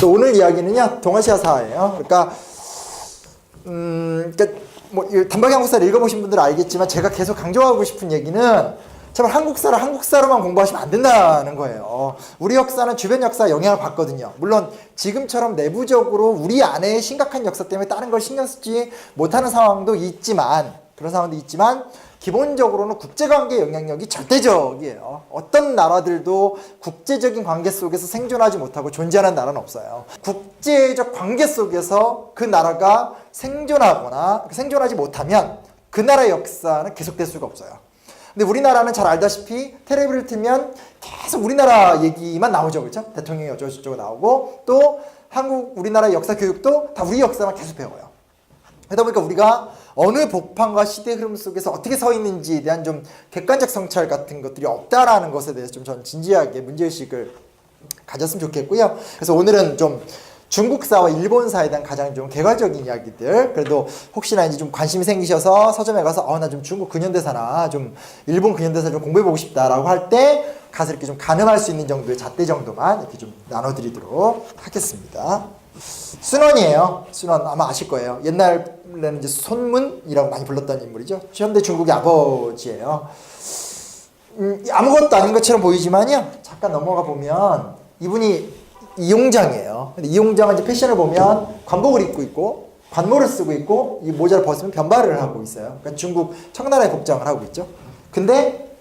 또 오늘 이야기는요 동아시아사예요. 그러니까 음, 그러니까 뭐이 단박에 한국사를 읽어보신 분들은 알겠지만 제가 계속 강조하고 싶은 얘기는 제발 한국사를 한국사로만 공부하시면 안 된다는 거예요. 우리 역사는 주변 역사에 영향을 받거든요. 물론 지금처럼 내부적으로 우리 안에 심각한 역사 때문에 다른 걸 신경 쓰지 못하는 상황도 있지만 그런 상황도 있지만 기본적으로는 국제관계 영향력이 절대적이에요. 어떤 나라들도 국제적인 관계 속에서 생존하지 못하고 존재하는 나라는 없어요. 국제적 관계 속에서 그 나라가 생존하거나 생존하지 못하면 그 나라의 역사는 계속될 수가 없어요. 근데 우리나라는 잘 알다시피 텔레비를 틀면 계속 우리나라 얘기만 나오죠. 그렇죠? 대통령이 어쩌고저쩌고 나오고 또 한국 우리나라 역사 교육도 다 우리 역사만 계속 배워요. 그러다 보니까 우리가 어느 복판과 시대 흐름 속에서 어떻게 서 있는지에 대한 좀 객관적 성찰 같은 것들이 없다라는 것에 대해서 좀 저는 진지하게 문제의식을 가졌으면 좋겠고요. 그래서 오늘은 좀 중국사와 일본사에 대한 가장 좀 개괄적인 이야기들 그래도 혹시나 이제 좀 관심이 생기셔서 서점에 가서 어 나 좀 중국 근현대사나 좀 일본 근현대사 좀 공부해 보고 싶다라고 할 때 가서 이렇게 좀 가늠할 수 있는 정도의 잣대 정도만 이렇게 좀 나눠드리도록 하겠습니다. 순원이에요. 순원 아마 아실 거예요. 옛날에는 이제 손문이라고 많이 불렀던 인물이죠. 현대 중국의 아버지예요. 음, 아무것도 아닌 것처럼 보이지만요. 잠깐 넘어가 보면 이분이 이용장이에요. 근데 이용장은 이제 패션을 보면 관복을 입고 있고 관모를 쓰고 있고 이 모자를 벗으면 변발을 하고 있어요. 그러니까 중국 청나라의 복장을 하고 있죠. 근데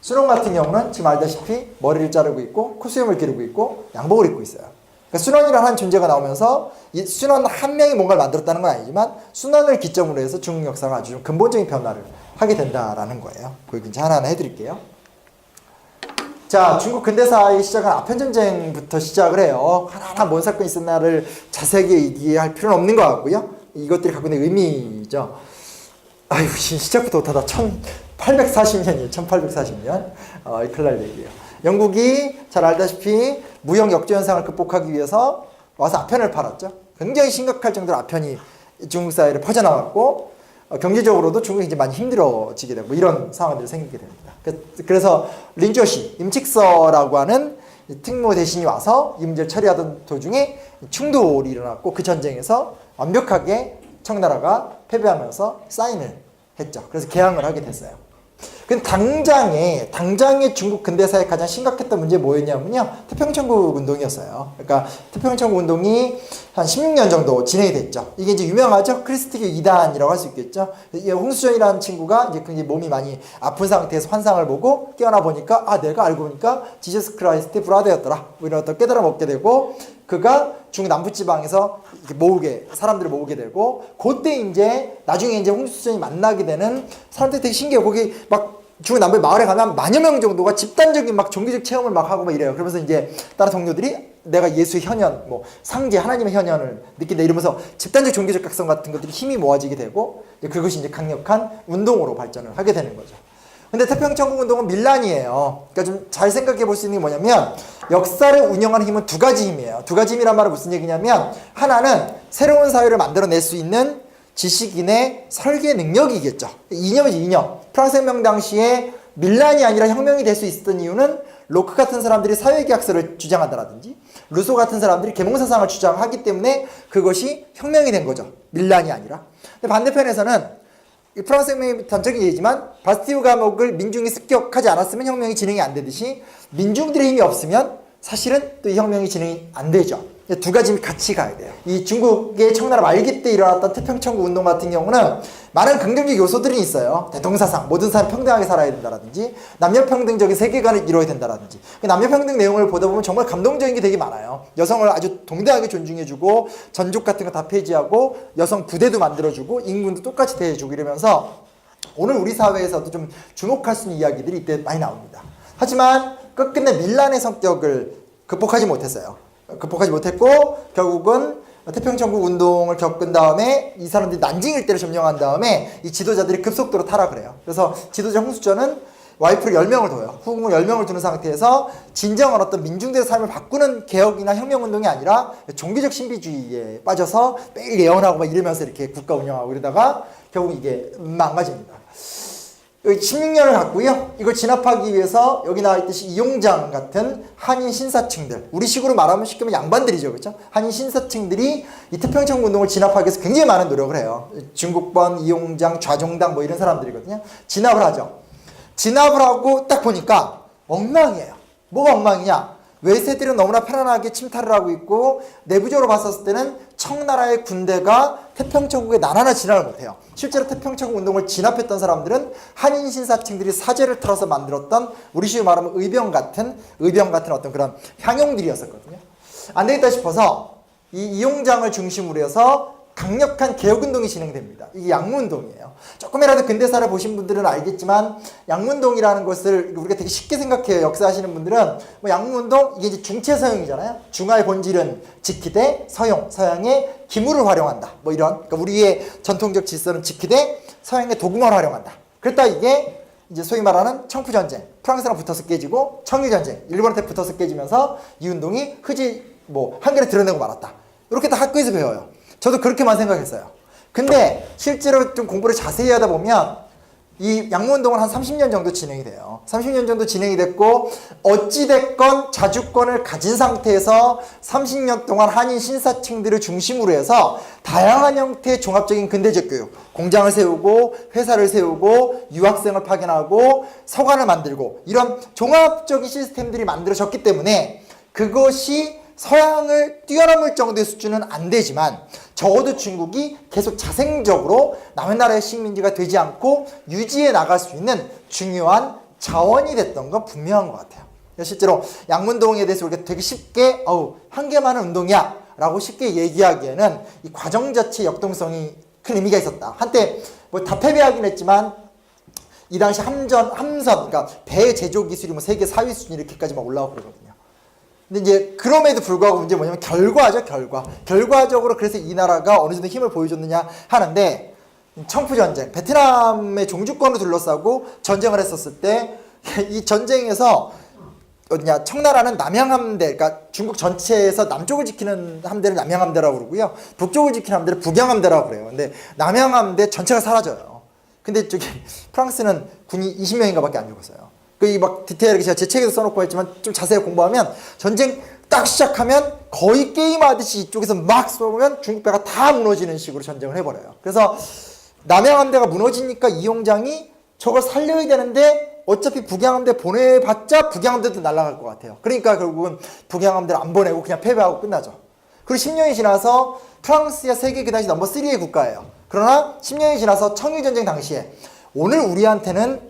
순원 같은 경우는 지금 알다시피 머리를 자르고 있고 코수염을 기르고 있고 양복을 입고 있어요. 그러니까 순원이라는 한 존재가 나오면서 이 순원 한 명이 뭔가를 만들었다는 건 아니지만 순원을 기점으로 해서 중국 역사가 아주 좀 근본적인 변화를 하게 된다라는 거예요. 그 이제 하나하나 해드릴게요. 자, 중국 근대사의 시작은 아편 전쟁부터 시작을 해요. 하나하나 뭔 사건이 있었나를 자세하게 이해할 필요는 없는 것 같고요. 이것들이 갖고 있는 의미죠. 아유, 시- 시작부터 못하다. 1840년이에요. 1840년. 어, 이 큰일 날 얘기예요. 영국이 잘 알다시피 무역 역조 현상을 극복하기 위해서 와서 아편을 팔았죠. 굉장히 심각할 정도로 아편이 중국 사회를 퍼져나갔고 어, 경제적으로도 중국이 이제 많이 힘들어지게 되고 이런 상황들이 생기게 됩니다. 그- 그래서 린조시, 임칙서라고 하는 이 특무 대신이 와서 이 문제를 처리하던 도중에 충돌이 일어났고 그 전쟁에서 완벽하게 청나라가 패배하면서 사인을 했죠. 그래서 개항을 하게 됐어요. 근데 당장에 당장에 중국 근대사의 가장 심각했던 문제 뭐였냐면요 태평천국 운동이었어요. 그러니까 태평천국 운동이 한 16년 정도 진행이 됐죠. 이게 이제 유명하죠 크리스티교 2단이라고 할 수 있겠죠. 이 홍수전이라는 친구가 이제 굉장히 몸이 많이 아픈 상태에서 환상을 보고 깨어나 보니까 아 내가 알고 보니까 지저스 크라이스트 브라더였더라. 뭐 이런 어떤 깨달음 얻게 되고 그가 중국 남부 지방에서 모으게 사람들을 모으게 되고 그때 이제 나중에 이제 홍수전이 만나게 되는 사람들이 되게 신기해요. 거기 막 중국 남부 마을에 가면 만여 명 정도가 집단적인 막 종교적 체험을 막 하고 막 이래요. 그러면서 이제 다른 동료들이 내가 예수의 현현, 뭐 상제 하나님의 현현을 느낀다 이러면서 집단적 종교적 각성 같은 것들이 힘이 모아지게 되고 그것이 이제 강력한 운동으로 발전을 하게 되는 거죠. 근데 태평천국 운동은 밀란이에요. 그러니까 좀 잘 생각해 볼 수 있는 게 뭐냐면 역사를 운영하는 힘은 두 가지 힘이에요. 두 가지 힘이란 말은 무슨 얘기냐면 하나는 새로운 사회를 만들어낼 수 있는 지식인의 설계 능력이겠죠. 이념이지 이념. 프랑스 혁명 당시에 밀란이 아니라 혁명이 될 수 있었던 이유는 로크 같은 사람들이 사회계약서를 주장한다라든지 루소 같은 사람들이 계몽사상을 주장하기 때문에 그것이 혁명이 된 거죠. 밀란이 아니라. 근데 반대편에서는 이 프랑스 혁명이 단적인 예지만 바스티유 감옥을 민중이 습격하지 않았으면 혁명이 진행이 안 되듯이 민중들의 힘이 없으면 사실은 또 이 혁명이 진행이 안 되죠. 두 가지 같이 가야 돼요. 이 중국의 청나라 말기 때 일어났던 태평천국 운동 같은 경우는 많은 긍정적 요소들이 있어요. 대동사상, 모든 사람 평등하게 살아야 된다라든지, 남녀평등적인 세계관을 이루어야 된다라든지. 그 남녀평등 내용을 보다 보면 정말 감동적인 게 되게 많아요. 여성을 아주 동등하게 존중해주고, 전족 같은 거 다 폐지하고, 여성 부대도 만들어주고, 인군도 똑같이 대해주고 이러면서 오늘 우리 사회에서도 좀 주목할 수 있는 이야기들이 이때 많이 나옵니다. 하지만 끝끝내 밀란의 성격을 극복하지 못했어요. 극복하지 못했고 결국은 태평천국 운동을 겪은 다음에 이 사람들이 난징 일대를 점령한 다음에 이 지도자들이 급속도로 타락을 해요. 그래서 지도자 홍수전은 와이프를 10명을 둬요. 후궁을 10명을 두는 상태에서 진정한 어떤 민중들의 삶을 바꾸는 개혁이나 혁명운동이 아니라 종교적 신비주의에 빠져서 매일 예언하고 막 이러면서 이렇게 국가 운영하고 이러다가 결국 이게 망가집니다. 16년을 갖고요. 이걸 진압하기 위해서 여기 나와 있듯이 이용장 같은 한인 신사층들, 우리식으로 말하면 쉽게 말하면 양반들이죠, 그렇죠? 한인 신사층들이 이 태평양 운동을 진압하기 위해서 굉장히 많은 노력을 해요. 중국번, 이용장, 좌종당 뭐 이런 사람들이거든요. 진압을 하죠. 진압을 하고 딱 보니까 엉망이에요. 뭐가 엉망이냐? 외세들은 너무나 편안하게 침탈을 하고 있고 내부적으로 봤었을 때는 청나라의 군대가 태평천국에 나라나 진압을 못해요. 실제로 태평천국 운동을 진압했던 사람들은 한인 신사층들이 사제를 털어서 만들었던 우리 식으로 말하면 의병 같은 의병 같은 어떤 그런 향용들이었었거든요. 안 되겠다 싶어서 이 이용장을 중심으로 해서 강력한 개혁운동이 진행됩니다. 이게 양문동이에요. 조금이라도 근대사를 보신 분들은 알겠지만 양문동이라는 것을 우리가 되게 쉽게 생각해요. 역사하시는 분들은 뭐 양문동 이게 이제 중체서용이잖아요. 중화의 본질은 지키되 서용 서양의 기물을 활용한다. 뭐 이런 그러니까 우리의 전통적 질서는 지키되 서양의 도구만 활용한다. 그랬다 이게 이제 소위 말하는 청푸전쟁, 프랑스랑 붙어서 깨지고 청일 전쟁, 일본한테 붙어서 깨지면서 이 운동이 흐지 뭐 한결에 드러내고 말았다. 이렇게 다 학교에서 배워요. 저도 그렇게만 생각했어요. 근데 실제로 좀 공부를 자세히 하다 보면 이 양문운동은 한 30년 정도 진행이 돼요. 30년 정도 진행이 됐고 어찌됐건 자주권을 가진 상태에서 30년 동안 한인 신사층들을 중심으로 해서 다양한 형태의 종합적인 근대적 교육, 공장을 세우고 회사를 세우고 유학생을 파견하고 서관을 만들고 이런 종합적인 시스템들이 만들어졌기 때문에 그것이 서양을 뛰어넘을 정도의 수준은 안 되지만 적어도 중국이 계속 자생적으로 남의 나라의 식민지가 되지 않고 유지해 나갈 수 있는 중요한 자원이 됐던 건 분명한 것 같아요. 실제로 양문동에 대해서 우리가 되게 쉽게 어우 한 개만은 운동이야 라고 쉽게 얘기하기에는 이 과정 자체 역동성이 큰 의미가 있었다. 한때 뭐 다 패배하긴 했지만 이 당시 함전, 함선, 그러니까 배 제조 기술이 뭐 세계 4위 수준 이렇게까지 막 올라오고 그러거든요. 근데 이제 그럼에도 불구하고 문제 뭐냐면 결과죠, 결과. 결과적으로 그래서 이 나라가 어느 정도 힘을 보여줬느냐 하는데 청푸 전쟁, 베트남의 종주권을 둘러싸고 전쟁을 했었을 때 이 전쟁에서 어디냐 청나라는 남양함대, 그러니까 중국 전체에서 남쪽을 지키는 함대를 남양함대라고 그러고요, 북쪽을 지키는 함대를 북양함대라고 그래요. 근데 남양함대 전체가 사라져요. 근데 저기 프랑스는 군이 20명인가밖에 안 죽었어요. 그막 디테일하게 제가 제 책에서 써놓고 했지만 좀 자세히 공부하면 전쟁 딱 시작하면 거의 게임하듯이 이쪽에서 막 쏘면 중국 배가 다 무너지는 식으로 전쟁을 해버려요. 그래서 남양함대가 무너지니까 이용장이 저걸 살려야 되는데 어차피 북양함대 보내봤자 북양함대도 날아갈 것 같아요. 그러니까 결국은 북양함대를 안 보내고 그냥 패배하고 끝나죠. 그리고 10년이 지나서 프랑스야 세계 그 당시 넘버 3의 국가예요. 그러나 10년이 지나서 청일전쟁 당시에 오늘 우리한테는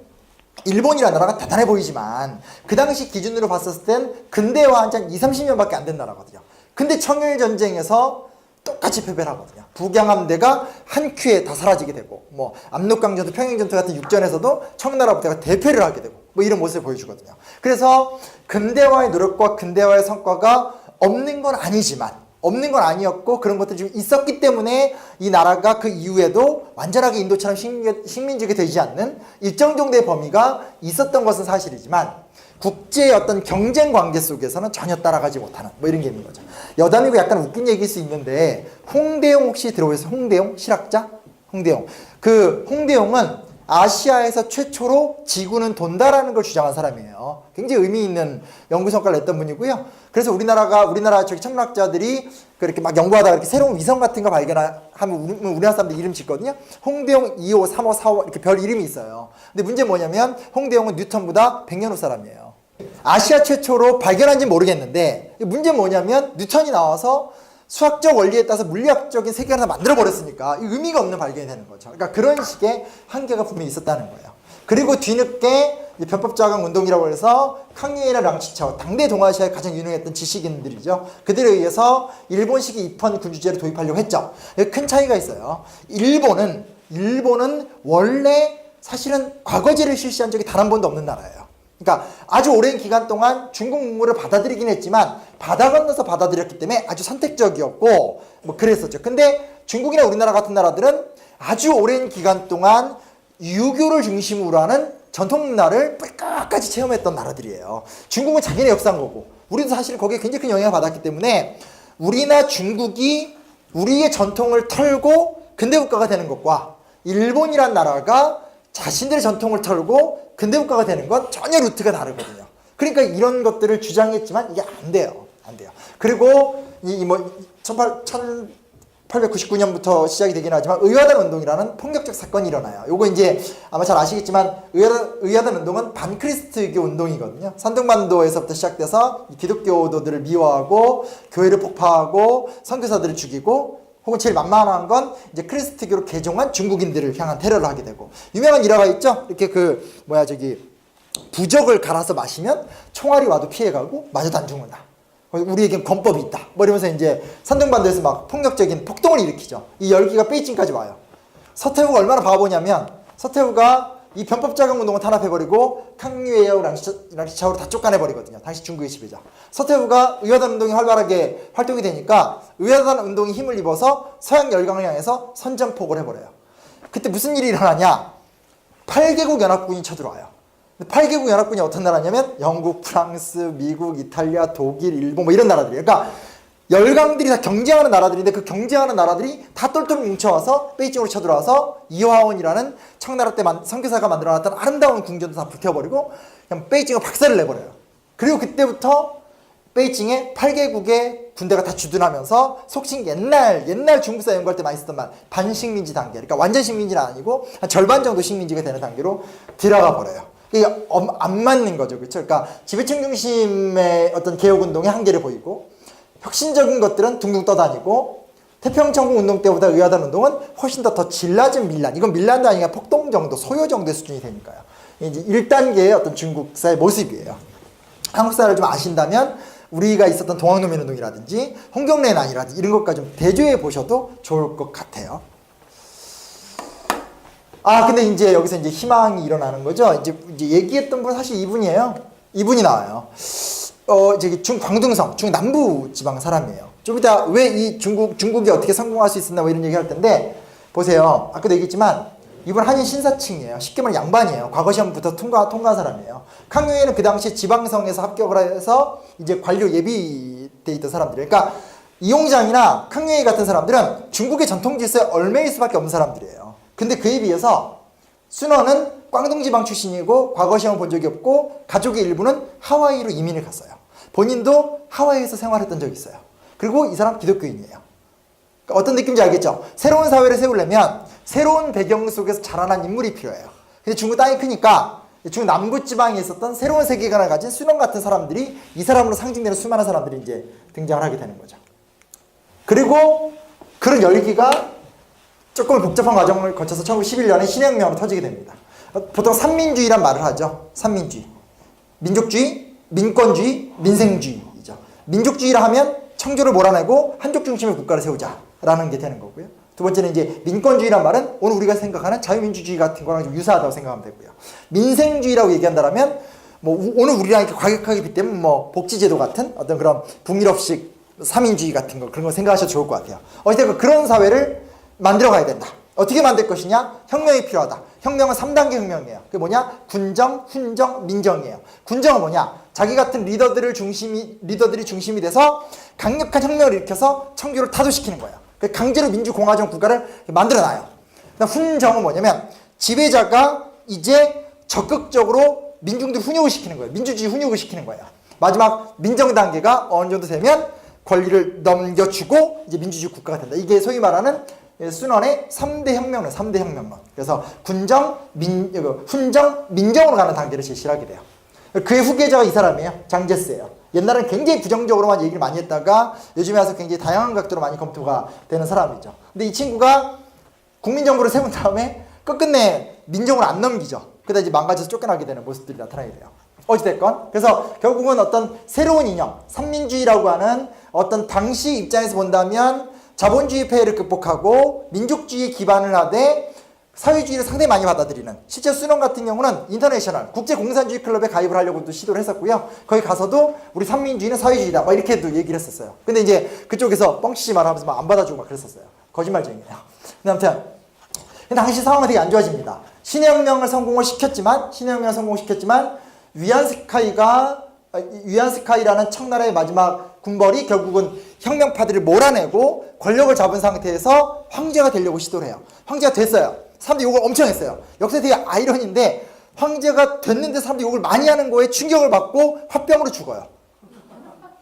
일본이라는 나라가 대단해 보이지만 그 당시 기준으로 봤었을 땐 근대화 한한 2, 30년밖에 안 된 나라거든요. 근데 청일전쟁에서 똑같이 패배를 하거든요. 북양함대가 한 큐에 다 사라지게 되고 뭐 압록강전투, 평양전투 같은 육전에서도 청나라 부대가 대패를 하게 되고 뭐 이런 모습을 보여주거든요. 그래서 근대화의 노력과 근대화의 성과가 없는 건 아니지만 없는 건 아니었고 그런 것들이 좀 있었기 때문에 이 나라가 그 이후에도 완전하게 인도처럼 식민지가 되지 않는 일정 정도의 범위가 있었던 것은 사실이지만 국제의 어떤 경쟁 관계 속에서는 전혀 따라가지 못하는 뭐 이런 게 있는 거죠. 여담이고 약간 웃긴 얘기일 수 있는데 홍대용 혹시 들어보셨어요? 홍대용 실학자? 홍대용. 그 홍대용은 아시아에서 최초로 지구는 돈다라는 걸 주장한 사람이에요. 굉장히 의미 있는 연구 성과를 냈던 분이고요. 그래서 우리나라가 우리나라 저기 천문학자들이 그렇게 막 연구하다가 이렇게 새로운 위성 같은 거 발견하면 우리나라 사람들 이름 짓거든요. 홍대용 2호, 3호, 4호 이렇게 별 이름이 있어요. 근데 문제 뭐냐면 홍대용은 뉴턴보다 100년 후 사람이에요. 아시아 최초로 발견한지 모르겠는데 문제 뭐냐면 뉴턴이 나와서 수학적 원리에 따라서 물리학적인 세계를 하나 만들어 버렸으니까 의미가 없는 발견이 되는 거죠. 그러니까 그런 식의 한계가 분명히 있었다는 거예요. 그리고 뒤늦게 변법자강 운동이라고 해서 캉리에나 랑치차오 당대 동아시아에 가장 유능했던 지식인들이죠. 그들에 의해서 일본식의 입헌 군주제를 도입하려고 했죠. 큰 차이가 있어요. 일본은 일본은 원래 사실은 과거제를 실시한 적이 단 한 번도 없는 나라예요. 그러니까 아주 오랜 기간 동안 중국 문물을 받아들이긴 했지만 바다 건너서 받아들였기 때문에 아주 선택적이었고 뭐 그랬었죠. 근데 중국이나 우리나라 같은 나라들은 아주 오랜 기간 동안 유교를 중심으로 하는 전통 문화를 끝까지 체험했던 나라들이에요. 중국은 자기네 역사인 거고 우리도 사실 거기에 굉장히 큰 영향을 받았기 때문에 우리나 중국이 우리의 전통을 털고 근대 국가가 되는 것과 일본이란 나라가 자신들의 전통을 털고 근대국가가 되는 건 전혀 루트가 다르거든요. 그러니까 이런 것들을 주장했지만 이게 안 돼요. 안 돼요. 그리고 이뭐 1899년부터 시작이 되긴 하지만 의화단 운동이라는 폭력적 사건이 일어나요. 요거 이제 아마 잘 아시겠지만 의화단, 의화단 운동은 반크리스트교 운동이거든요. 산둥반도에서부터 시작돼서 이 기독교도들을 미워하고 교회를 폭파하고 선교사들을 죽이고 혹은 제일 만만한 건 이제 크리스트교로 개종한 중국인들을 향한 테러를 하게 되고 유명한 일화가 있죠. 이렇게 그 뭐야 저기 부적을 갈아서 마시면 총알이 와도 피해가고 맞아도 안 죽는다. 우리에겐 권법이 있다. 뭐 이러면서 이제 산둥반도에서 막 폭력적인 폭동을 일으키죠. 이 열기가 베이징까지 와요. 서태후가 얼마나 바보냐면 서태후가 이 변법 자금 운동을 탄압해버리고 캉리웨이하고 랑시차오를 다 쫓아내버리거든요. 당시 중국의 지배자. 서태후가 의화단 운동이 활발하게 활동이 되니까 의화단 운동이 힘을 입어서 서양 열강을 향해서 선전폭을 해버려요. 그때 무슨 일이 일어나냐? 8개국 연합군이 쳐들어와요. 8개국 연합군이 어떤 나라냐면 영국, 프랑스, 미국, 이탈리아, 독일, 일본 뭐 이런 나라들이에요. 그러니까 열강들이 다 경쟁하는 나라들인데 그 경쟁하는 나라들이 다 똘똘 뭉쳐와서 베이징으로 쳐들어와서 이화원이라는 청나라 때 만, 선교사가 만들어놨던 아름다운 궁전도 다 불태워버리고 그냥 베이징을 박살을 내버려요. 그리고 그때부터 베이징에 8개국의 군대가 다 주둔하면서 속칭 옛날 옛날 중국사 연구할 때 많이 쓰던 말 반식민지 단계 그러니까 완전 식민지는 아니고 한 절반 정도 식민지가 되는 단계로 들어가 버려요. 이게 엄- 안 맞는 거죠. 그렇죠? 그러니까 지배층 중심의 어떤 개혁 운동의 한계를 보이고 혁신적인 것들은 둥둥 떠다니고 태평천국 운동 때보다 의하단 운동은 훨씬 더 더 질라진 밀란. 이건 밀란도 아니라 폭동 정도, 소요 정도의 수준이 되니까요. 이제 1단계의 어떤 중국사의 모습이에요. 한국사를 좀 아신다면 우리가 있었던 동학농민 운동이라든지 홍경래 난이라든지 이런 것까지 좀 대조해 보셔도 좋을 것 같아요. 아 근데 이제 여기서 이제 희망이 일어나는 거죠. 이제, 이제 얘기했던 분 사실 이분이에요. 이분이 나와요. 어 저기 중광둥성 중남부 지방 사람이에요. 좀 이따 왜 이 중국 중국이 어떻게 성공할 수 있었나 뭐 이런 얘기 할 텐데 보세요. 아까도 얘기했지만 이분 한인 신사층이에요. 쉽게 말하면 양반이에요. 과거 시험부터 통과 통과한 사람이에요. 강유에는 그 당시 지방성에서 합격을 해서 이제 관료 예비돼 있던 사람들이에요. 그러니까 이용장이나 강유에 같은 사람들은 중국의 전통 질서에 얽매일 수밖에 없는 사람들이에요. 근데 그에 비해서 순원은 광동지방 출신이고 과거 시험을 본 적이 없고 가족의 일부는 하와이로 이민을 갔어요. 본인도 하와이에서 생활했던 적이 있어요. 그리고 이 사람 기독교인이에요. 그러니까 어떤 느낌인지 알겠죠? 새로운 사회를 세우려면 새로운 배경 속에서 자라난 인물이 필요해요. 근데 중국 땅이 크니까 중국 남부 지방에 있었던 새로운 세계관을 가진 순원 같은 사람들이 이 사람으로 상징되는 수많은 사람들이 이제 등장을 하게 되는 거죠. 그리고 그런 열기가 조금 복잡한 과정을 거쳐서 1911년에 신혁명으로 터지게 됩니다. 어, 보통 삼민주의란 말을 하죠. 삼민주의. 민족주의, 민권주의, 민생주의이죠. 민족주의라 하면 청조를 몰아내고 한족 중심의 국가를 세우자라는 게 되는 거고요. 두 번째는 이제 민권주의란 말은 오늘 우리가 생각하는 자유민주주의 같은 거랑 좀 유사하다고 생각하면 되고요. 민생주의라고 얘기한다면 뭐 우- 오늘 우리랑 이렇게 과격하게 빗대면 뭐 복지제도 같은 어떤 그런 북유럽식 삼인주의 같은 거 그런 거 생각하셔도 좋을 것 같아요. 어쨌든 그런 사회를 만들어 가야 된다. 어떻게 만들 것이냐? 혁명이 필요하다. 혁명은 3단계 혁명이에요. 그게 뭐냐? 군정, 훈정, 민정이에요. 군정은 뭐냐? 자기 같은 리더들을 중심이 리더들이 중심이 돼서 강력한 혁명을 일으켜서 청교를 타도시키는 거예요. 그 강제로 민주공화정 국가를 만들어 놔요. 그다음 훈정은 뭐냐면 지배자가 이제 적극적으로 민중들 훈육을 시키는 거예요. 민주주의 훈육을 시키는 거예요. 마지막 민정 단계가 어느 정도 되면 권리를 넘겨주고 이제 민주주의 국가가 된다. 이게 소위 말하는 순원의 3대 혁명론, 3대 혁명론. 그래서 군정, 민, 이거 훈정, 민정으로 가는 단계를 제시를 하게 돼요. 그의 후계자가 이 사람이에요. 장제스예요. 옛날엔 굉장히 부정적으로만 얘기를 많이 했다가 요즘에 와서 굉장히 다양한 각도로 많이 검토가 되는 사람이죠. 근데 이 친구가 국민정부를 세운 다음에 끝끝내 민정을 안 넘기죠. 그러다 이제 망가져서 쫓겨나게 되는 모습들이 나타나게 돼요. 어찌됐건. 그래서 결국은 어떤 새로운 이념, 삼민주의라고 하는 어떤 당시 입장에서 본다면 자본주의 폐해를 극복하고 민족주의에 기반을 하되 사회주의를 상당히 많이 받아들이는 실제 수능 같은 경우는 인터내셔널 국제공산주의 클럽에 가입을 하려고도 시도를 했었고요. 거기 가서도 우리 삼민주의는 사회주의다 막 이렇게도 얘기를 했었어요. 근데 이제 그쪽에서 뻥치지 말하면서 막 안 받아주고 막 그랬었어요. 거짓말쟁이에요. 근데 아무튼 근데 당시 상황은 되게 안 좋아집니다. 신혁명을 성공을 시켰지만 신혁명을 성공시켰지만 위안스카이가 위안스카이라는 청나라의 마지막 군벌이 결국은 혁명파들을 몰아내고 권력을 잡은 상태에서 황제가 되려고 시도를 해요. 황제가 됐어요. 사람들이 욕을 엄청 했어요. 역사 되게 아이러니인데 황제가 됐는데 사람들이 욕을 많이 하는 거에 충격을 받고 화병으로 죽어요.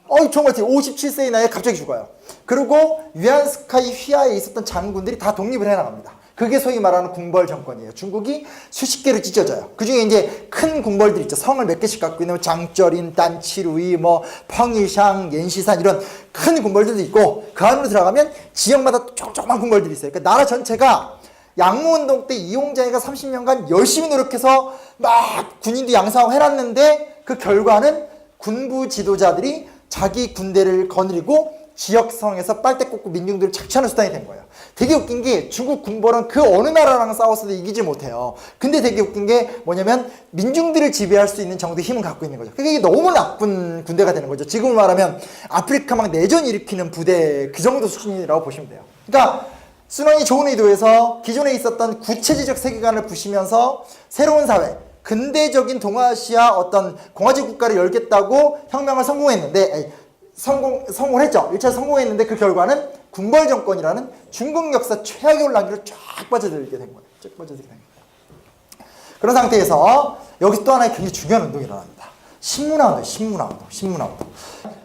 어이 정말 57세의 나이에 갑자기 죽어요. 그리고 위안스카이 휘하에 있었던 장군들이 다 독립을 해나갑니다. 그게 소위 말하는 궁벌 정권이에요. 중국이 수십 개로 찢어져요. 그 중에 이제 큰 궁벌들 있죠. 성을 몇 개씩 갖고 있는 장쩌린, 단치루이, 뭐 펑이샹, 옌시산 이런 큰 궁벌들도 있고 그 안으로 들어가면 지역마다 조그만 궁벌들이 있어요. 그러니까 나라 전체가 양무운동 때 이용장이가 30년간 열심히 노력해서 막 군인도 양성하고 해놨는데 그 결과는 군부 지도자들이 자기 군대를 거느리고 지역성에서 빨대 꽂고 민중들을 착취하는 수단이 된 거예요. 되게 웃긴 게 중국 군벌은 그 어느 나라랑 싸웠어도 이기지 못해요. 근데 되게 웃긴 게 뭐냐면 민중들을 지배할 수 있는 정도의 힘을 갖고 있는 거죠. 그게 너무 나쁜 군대가 되는 거죠. 지금 말하면 아프리카 막 내전 일으키는 부대 그 정도 수준이라고 보시면 돼요. 그러니까 순환이 좋은 의도에서 기존에 있었던 구체제적 세계관을 부시면서 새로운 사회, 근대적인 동아시아 어떤 공화제 국가를 열겠다고 혁명을 성공했는데 성공 성공을 했죠. 1차 성공했는데 그 결과는 군벌 정권이라는 중국 역사 최악의 혼란기로 쫙 빠져들게 된 거예요. 쫙 빠져들게 된 거예요. 그런 상태에서 여기서 또 하나의 굉장히 중요한 운동이 일어납니다. 신문화 운동, 신문화 운동, 신문화 운동.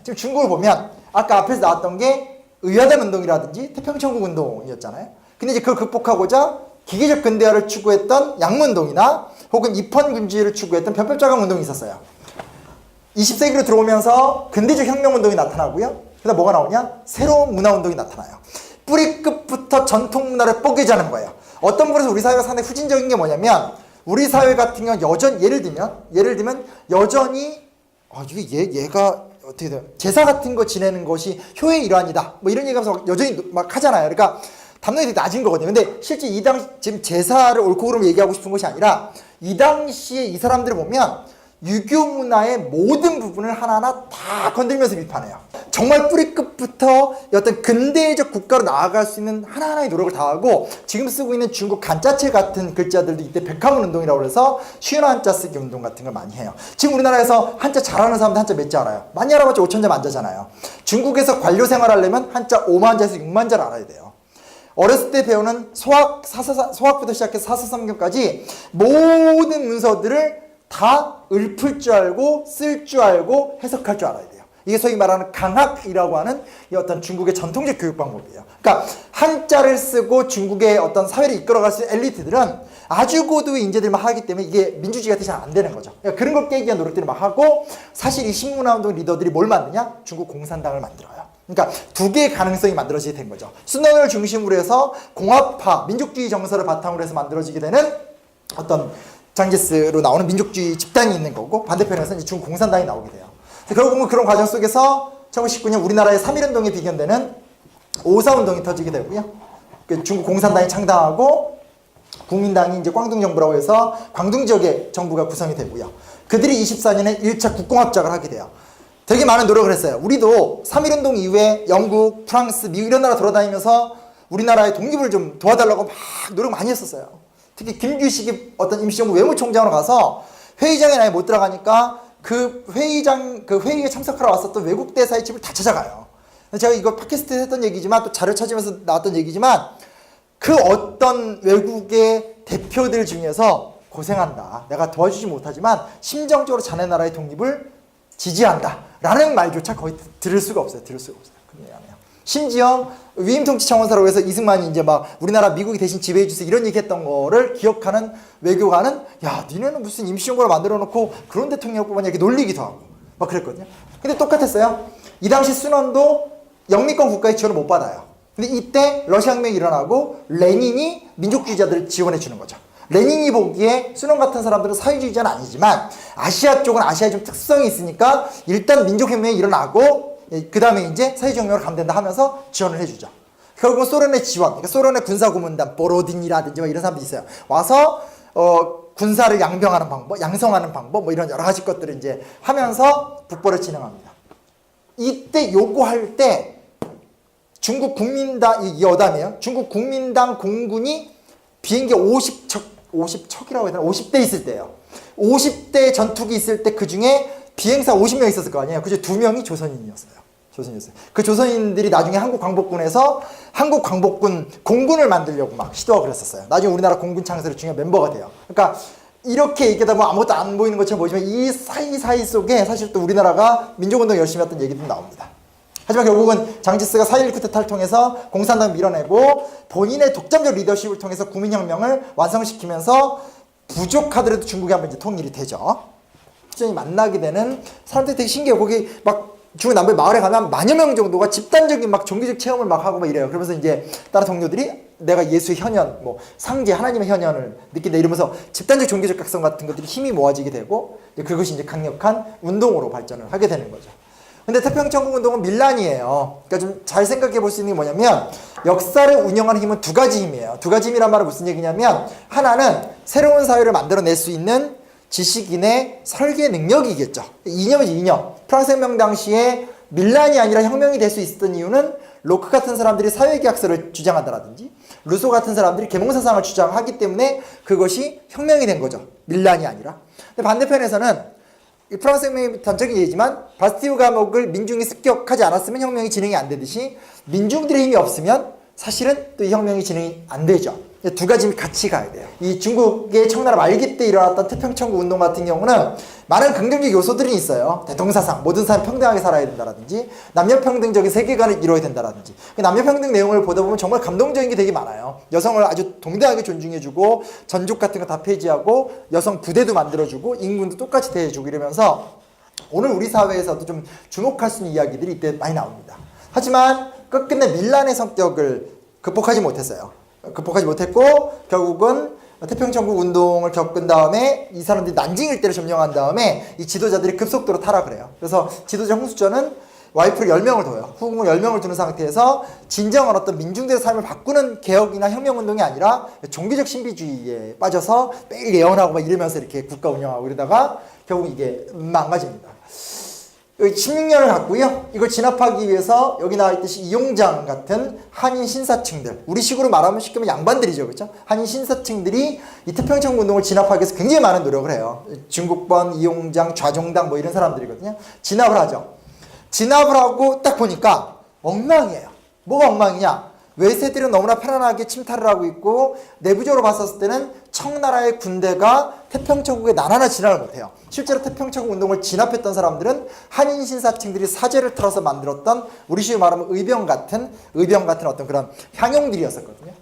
지금 중국을 보면 아까 앞에서 나왔던 게 의화단 운동이라든지 태평천국 운동이었잖아요. 근데 이제 그걸 극복하고자 기계적 근대화를 추구했던 양문동이나 혹은 입헌 군주의를 추구했던 변법자강 운동이 있었어요. 20세기로 들어오면서 근대적 혁명 운동이 나타나고요. 그다음 뭐가 나오냐? 새로운 문화 운동이 나타나요. 뿌리 끝부터 전통 문화를 뽀개자는 거예요. 어떤 부분에서 우리 사회가 상당히 후진적인 게 뭐냐면 우리 사회 같은 경우 여전 예를 들면 예를 들면 여전히 아 이게 얘 얘가 어떻게 돼요? 제사 같은 거 지내는 것이 효의 일환이다. 뭐 이런 얘기하면서 여전히 막 하잖아요. 그러니까 담론이 되게 낮은 거거든요. 근데 실제 이 당 지금 제사를 옳고 그름 얘기하고 싶은 것이 아니라 이 당시에 이 사람들을 보면 유교 문화의 모든 부분을 하나하나 다 건들면서 비판해요. 정말 뿌리 끝부터 어떤 근대적 국가로 나아갈 수 있는 하나하나의 노력을 다하고 지금 쓰고 있는 중국 간자체 같은 글자들도 이때 백화문 운동이라고 해서 쉬운 한자 쓰기 운동 같은 걸 많이 해요. 지금 우리나라에서 한자 잘하는 사람들 한자 몇 자 알아요? 많이 알아봤자 5천 자 만 자잖아요. 중국에서 관료 생활하려면 한자 5만 자에서 6만 자를 알아야 돼요. 어렸을 때 배우는 소학, 사사, 소학부터 시작해서 사사삼경까지 모든 문서들을 다 읊을 줄 알고 쓸 줄 알고 해석할 줄 알아야 돼요. 이게 소위 말하는 강학이라고 하는 이 어떤 중국의 전통적 교육 방법이에요. 그러니까 한자를 쓰고 중국의 어떤 사회를 이끌어갈 수 있는 엘리트들은 아주 고도의 인재들만 하기 때문에 이게 민주주의가 잘안 되는 거죠. 그러니까 그런 걸 깨기 위한 노력들을 막 하고 사실 이 신문화 운동 리더들이 뭘 만드냐? 중국 공산당을 만들어요. 그러니까 두 개의 가능성이 만들어지게 된 거죠. 순원을 중심으로 해서 공화파, 민족주의 정서를 바탕으로 해서 만들어지게 되는 어떤 장제스로 나오는 민족주의 집단이 있는 거고 반대편에서 이제 중국 공산당이 나오게 돼요. 그러고 그런 과정 속에서 1919년 우리나라의 3.1운동에 비견되는 5.4운동이 터지게 되고요. 그 중국 공산당이 창당하고 국민당이 이제 광둥 정부라고 해서 광둥 지역의 정부가 구성이 되고요. 그들이 24년에 1차 국공합작을 하게 돼요. 되게 많은 노력을 했어요. 우리도 3.1운동 이후에 영국, 프랑스, 미국 이런 나라 돌아다니면서 우리나라의 독립을 좀 도와달라고 막 노력 많이 했었어요. 특히 김규식이 어떤 임시정부 외무총장으로 가서 회의장에 아예 못 들어가니까 그 회의장, 그 회의에 참석하러 왔었던 외국 대사의 집을 다 찾아가요. 제가 이거 팟캐스트에 했던 얘기지만 또 자료 찾으면서 나왔던 얘기지만 그 어떤 외국의 대표들 중에서 고생한다. 내가 도와주지 못하지만 심정적으로 자네 나라의 독립을 지지한다. 라는 말조차 거의 들을 수가 없어요. 들을 수가 없어요. 그런 얘기 안 해요. 심지어 위임 통치 청원사라고 해서 이승만이 이제 막 우리나라 미국이 대신 지배해 주세요 이런 얘기 했던 거를 기억하는 외교관은 야, 니네는 무슨 임시정부를 만들어 놓고 그런 대통령 뽑았냐 이렇게 놀리기도 하고 막 그랬거든요. 근데 똑같았어요. 이 당시 순원도 영미권 국가의 지원을 못 받아요. 근데 이때 러시아 혁명이 일어나고 레닌이 민족주의자들을 지원해 주는 거죠. 레닌이 보기에 수능 같은 사람들은 사회주의자는 아니지만 아시아 쪽은 아시아의 좀 특성이 있으니까 일단 민족혁명이 일어나고 그 다음에 이제 사회주의혁명으로 가면 된다 하면서 지원을 해주죠. 결국은 소련의 지원, 그러니까 소련의 군사고문단, 보로딘이라든지 뭐 이런 사람들이 있어요. 와서 어, 군사를 양병하는 방법, 양성하는 방법, 뭐 이런 여러 가지 것들을 이제 하면서 북벌을 진행합니다. 이때 요구할 때 중국 국민당 이 여담이에요. 중국 국민당 공군이 비행기 50척 50척이라고 해야 되나? 50대 있을 때예요. 50대 전투기 있을 때 그 중에 비행사 50명 있었을 거 아니에요. 그중 두 명이 조선인이었어요. 조선이었어요. 그 조선인들이 나중에 한국 광복군에서 한국 광복군 공군을 만들려고 막 시도하고 그랬었어요. 나중에 우리나라 공군 창설의 중요한 멤버가 돼요. 그러니까 이렇게 얘기하다 보면 아무것도 안 보이는 것처럼 보이지만 이 사이사이 속에 사실 또 우리나라가 민족운동 열심히 했던 얘기도 나옵니다. 하지만 결국은 장지스가 4.1 쿠데타를 통해서 공산당 밀어내고 본인의 독점적 리더십을 통해서 국민혁명을 완성시키면서 부족하더라도 중국이 한번 이제 통일이 되죠. 수전이 만나게 되는 사람들이 되게 신기해요. 거기 막 중국 남부 마을에 가면 만여 명 정도가 집단적인 막 종교적 체험을 막 하고 막 이래요. 그러면서 이제 다른 동료들이 내가 예수의 현현, 뭐 상제 하나님의 현현을 느낀다 이러면서 집단적 종교적 각성 같은 것들이 힘이 모아지게 되고 이제 그것이 이제 강력한 운동으로 발전을 하게 되는 거죠. 근데 태평천국 운동은 밀란이에요. 그러니까 좀 잘 생각해 볼 수 있는 게 뭐냐면 역사를 운영하는 힘은 두 가지 힘이에요. 두 가지 힘이란 말은 무슨 얘기냐면 하나는 새로운 사회를 만들어낼 수 있는 지식인의 설계 능력이겠죠. 이념이지 이념. 프랑스 혁명 당시에 밀란이 아니라 혁명이 될 수 있었던 이유는 로크 같은 사람들이 사회계약서를 주장한다라든지 루소 같은 사람들이 계몽사상을 주장하기 때문에 그것이 혁명이 된 거죠. 밀란이 아니라. 근데 반대편에서는 이 프랑스 혁명의 단적인 예지만 바스티브 감옥을 민중이 습격하지 않았으면 혁명이 진행이 안 되듯이 민중들의 힘이 없으면 사실은 또 이 혁명이 진행이 안 되죠. 두 가지 같이 가야 돼요. 이 중국의 청나라 말기 때 일어났던 태평천국 운동 같은 경우는 많은 긍정적 요소들이 있어요. 대동사상, 모든 사람 평등하게 살아야 된다라든지, 남녀평등적인 세계관을 이뤄야 된다라든지. 그 남녀평등 내용을 보다 보면 정말 감동적인 게 되게 많아요. 여성을 아주 동등하게 존중해주고, 전족 같은 거 다 폐지하고, 여성 부대도 만들어주고, 인군도 똑같이 대해주고 이러면서 오늘 우리 사회에서도 좀 주목할 수 있는 이야기들이 이때 많이 나옵니다. 하지만 끝끝내 밀란의 성격을 극복하지 못했어요. 극복하지 못했고 결국은 태평천국 운동을 겪은 다음에 이 사람들이 난징 일대를 점령한 다음에 이 지도자들이 급속도로 타락을 해요. 그래서 지도자 홍수전은 와이프를 10명을 둬요. 후궁을 10명을 두는 상태에서 진정한 어떤 민중들의 삶을 바꾸는 개혁이나 혁명운동이 아니라 종교적 신비주의에 빠져서 매일 예언하고 막 이러면서 이렇게 국가 운영하고 이러다가 결국 이게 망가집니다. 16년을 갔고요. 이걸 진압하기 위해서 여기 나와 있듯이 이용장 같은 한인 신사층들, 우리 식으로 말하면 쉽게 말하면 양반들이죠, 그렇죠? 한인 신사층들이 이 태평천 운동을 진압하기 위해서 굉장히 많은 노력을 해요. 중국번, 이용장, 좌종당 뭐 이런 사람들이거든요. 진압을 하죠. 진압을 하고 딱 보니까 엉망이에요. 뭐가 엉망이냐? 외세들은 너무나 편안하게 침탈을 하고 있고 내부적으로 봤었을 때는 청나라의 군대가 태평천국에 나라나 진압을 못해요. 실제로 태평천국 운동을 진압했던 사람들은 한인 신사층들이 사제를 틀어서 만들었던 우리 식으로 말하면 의병 같은 의병 같은 어떤 그런 향용들이었었거든요.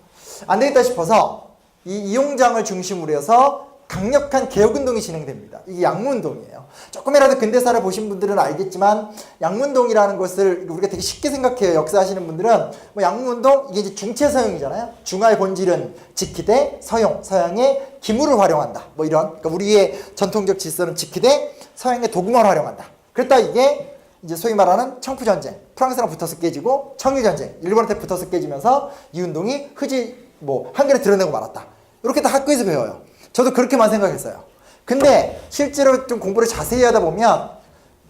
안 되겠다 싶어서 이 이용장을 중심으로 해서 강력한 개혁운동이 진행됩니다. 이게 양문동이에요. 조금이라도 근대사를 보신 분들은 알겠지만 양문동이라는 것을 우리가 되게 쉽게 생각해요. 역사하시는 분들은 뭐 양문동 이게 이제 중체 서용이잖아요. 중화의 본질은 지키되 서용 서양의 기물을 활용한다. 뭐 이런 그러니까 우리의 전통적 질서는 지키되 서양의 도구만 활용한다. 그랬다 이게 이제 소위 말하는 청푸 전쟁, 프랑스랑 붙어서 깨지고 청일 전쟁, 일본한테 붙어서 깨지면서 이 운동이 흐지 뭐 한계를 드러내고 말았다. 이렇게 다 학교에서 배워요. 저도 그렇게만 생각했어요. 근데 실제로 좀 공부를 자세히 하다 보면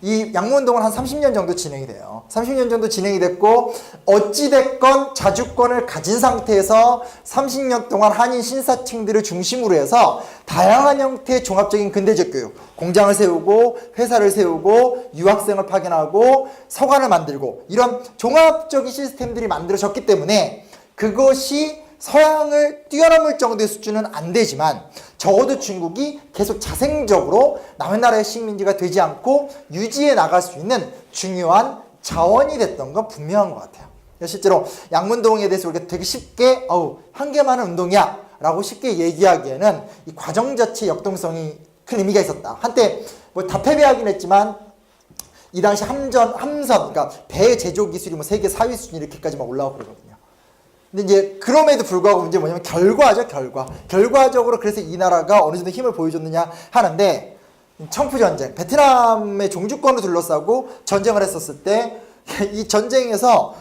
이 양문동은 한 30년 정도 진행이 돼요. 30년 정도 진행이 됐고 어찌됐건 자주권을 가진 상태에서 30년 동안 한인 신사층들을 중심으로 해서 다양한 형태의 종합적인 근대적 교육, 공장을 세우고 회사를 세우고 유학생을 파견하고 서관을 만들고 이런 종합적인 시스템들이 만들어졌기 때문에 그것이 서양을 뛰어넘을 정도의 수준은 안 되지만 적어도 중국이 계속 자생적으로 남의 나라의 식민지가 되지 않고 유지해 나갈 수 있는 중요한 자원이 됐던 건 분명한 것 같아요. 실제로 양문동에 대해서 우리가 되게 쉽게 어우 한계 많은 운동이야 라고 쉽게 얘기하기에는 이 과정 자체 역동성이 큰 의미가 있었다. 한때 뭐 다 패배하긴 했지만 이 당시 함전, 함선, 그러니까 배 제조 기술이 뭐 세계 4위 수준 이렇게까지 막 올라오고 그러거든요. 근데 이제 그럼에도 불구하고 문제 뭐냐면 결과죠, 결과. 결과적으로 그래서 이 나라가 어느 정도 힘을 보여줬느냐 하는데 청푸 전쟁, 베트남의 종주권을 둘러싸고 전쟁을 했었을 때 이 전쟁에서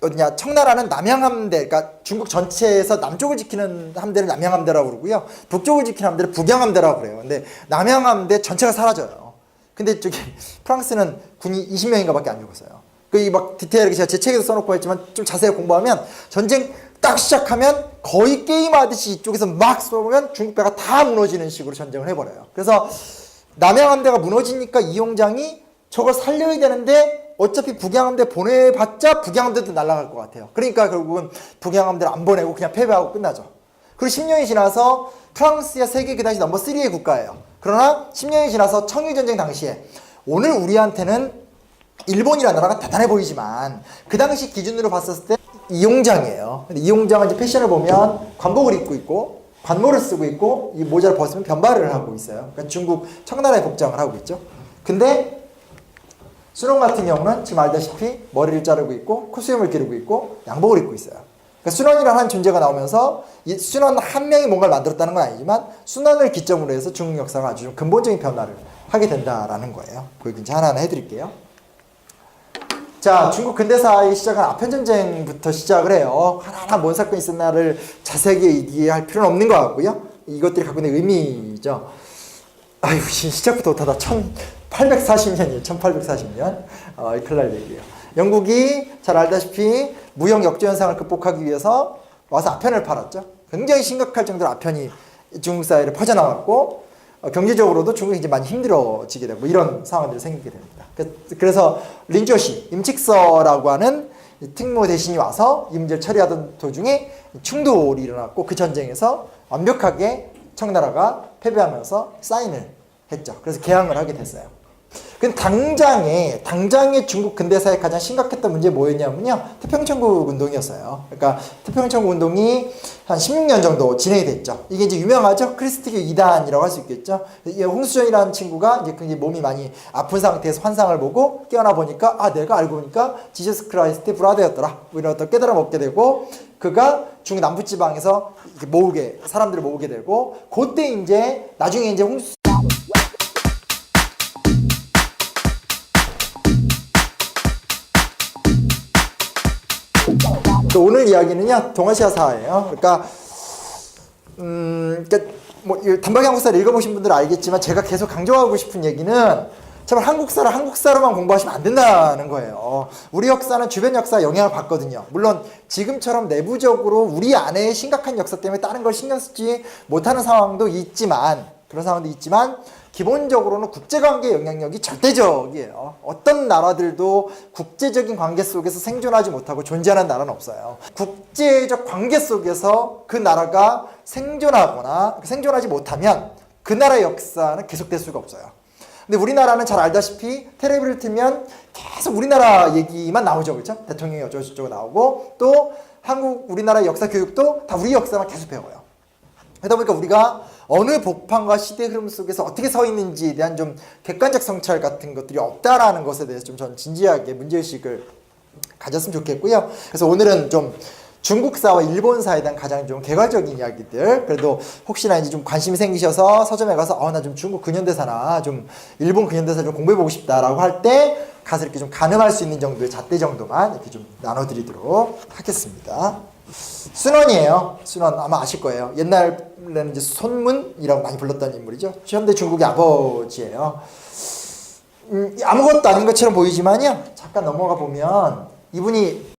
어디냐 청나라는 남양함대, 그러니까 중국 전체에서 남쪽을 지키는 함대를 남양함대라고 그러고요, 북쪽을 지키는 함대를 북양함대라고 그래요. 근데 남양함대 전체가 사라져요. 근데 저기 프랑스는 군이 20명인가밖에 안 죽었어요. 그막 디테일하게 제가 제 책에도 써놓고 했지만 좀 자세히 공부하면 전쟁 딱 시작하면 거의 게임하듯이 이쪽에서 막 쏘면 중국배가 다 무너지는 식으로 전쟁을 해버려요. 그래서 남양함대가 무너지니까 이용장이 저걸 살려야 되는데 어차피 북양함대 보내봤자 북양함대도 날아갈 것 같아요. 그러니까 결국은 북양함대를 안 보내고 그냥 패배하고 끝나죠. 그리고 10년이 지나서 프랑스야 세계 그 당시 넘버 3의 국가예요. 그러나 10년이 지나서 청일전쟁 당시에 오늘 우리한테는 일본이라는 나라가 대단해 보이지만 그 당시 기준으로 봤었을 때 이용장이에요. 근데 이용장은 이제 패션을 보면 관복을 입고 있고 관모를 쓰고 있고 이 모자를 벗으면 변발을 하고 있어요. 그러니까 중국 청나라의 복장을 하고 있죠. 근데 순원 같은 경우는 지금 알다시피 머리를 자르고 있고 코수염을 기르고 있고 양복을 입고 있어요. 그러니까 순원이라는 한 존재가 나오면서 이 순원 한 명이 뭔가를 만들었다는 건 아니지만 순원을 기점으로 해서 중국 역사가 아주 좀 근본적인 변화를 하게 된다라는 거예요. 그 이제 하나하나 해드릴게요. 자, 중국 근대사의 시작은 아편전쟁부터 시작을 해요. 하나하나 뭔 사건이 있었나를 자세하게 얘기할 필요는 없는 것 같고요. 이것들이 갖고 있는 의미죠. 아유, 시- 시작부터 못하다. 1840년이에요. 1840년. 어, 이 큰일 날 얘기예요. 영국이 잘 알다시피 무역 역조 현상을 극복하기 위해서 와서 아편을 팔았죠. 굉장히 심각할 정도로 아편이 중국 사회를 퍼져나갔고 어, 경제적으로도 중국이 이제 많이 힘들어지게 되고 이런 상황들이 생기게 됩니다. 그- 그래서 린조시 임칙서라고 하는 이 특무 대신이 와서 이 문제를 처리하던 도중에 충돌이 일어났고 그 전쟁에서 완벽하게 청나라가 패배하면서 사인을 했죠. 그래서 개항을 하게 됐어요. 근데 당장에 당장에 중국 근대사의 가장 심각했던 문제 뭐였냐면요 태평천국 운동이었어요. 그러니까 태평천국 운동이 한 16년 정도 진행이 됐죠. 이게 이제 유명하죠. 크리스티교 2단이라고 할 수 있겠죠. 이 홍수전이라는 친구가 이제 굉장히 몸이 많이 아픈 상태에서 환상을 보고 깨어나 보니까 아 내가 알고 보니까 지저스 크라이스트의 브라더였더라. 뭐 이런 어떤 깨달음 얻게 되고 그가 중국 남부 지방에서 모으게 사람들을 모으게 되고 그때 이제 나중에 이제 홍수 또 오늘 이야기는요 동아시아사예요. 그러니까 음, 그러니까 뭐 단박에 한국사를 읽어보신 분들은 알겠지만 제가 계속 강조하고 싶은 얘기는 제발 한국사를 한국사로만 공부하시면 안 된다는 거예요. 우리 역사는 주변 역사 영향을 받거든요. 물론 지금처럼 내부적으로 우리 안에 심각한 역사 때문에 다른 걸 신경 쓰지 못하는 상황도 있지만 그런 상황도 있지만 기본적으로는 국제관계 영향력이 절대적이에요. 어떤 나라들도 국제적인 관계 속에서 생존하지 못하고 존재하는 나라는 없어요. 국제적 관계 속에서 그 나라가 생존하거나 생존하지 못하면 그 나라의 역사는 계속될 수가 없어요. 근데 우리나라는 잘 알다시피 텔레비를 틀면 계속 우리나라 얘기만 나오죠. 그렇죠? 대통령이 어쩌고저쩌고 나오고 또 한국 우리나라 역사 교육도 다 우리 역사만 계속 배워요. 그러다 보니까 우리가 어느 복판과 시대 흐름 속에서 어떻게 서 있는지에 대한 좀 객관적 성찰 같은 것들이 없다라는 것에 대해서 좀전 진지하게 문제의식을 가졌으면 좋겠고요. 그래서 오늘은 좀 중국사와 일본사에 대한 가장 좀 개괄적인 이야기들 그래도 혹시나 이제 좀 관심이 생기셔서 서점에 가서 어 나 좀 중국 근현대사나 좀 일본 근현대사 좀 공부해 보고 싶다라고 할 때 가서 이렇게 좀 가늠할 수 있는 정도의 잣대 정도만 이렇게 좀 나눠드리도록 하겠습니다. 순원이에요. 순원 아마 아실 거예요. 옛날에는 이제 손문이라고 많이 불렀던 인물이죠. 현대 중국의 아버지예요. 음, 아무것도 아닌 것처럼 보이지만요. 잠깐 넘어가 보면 이분이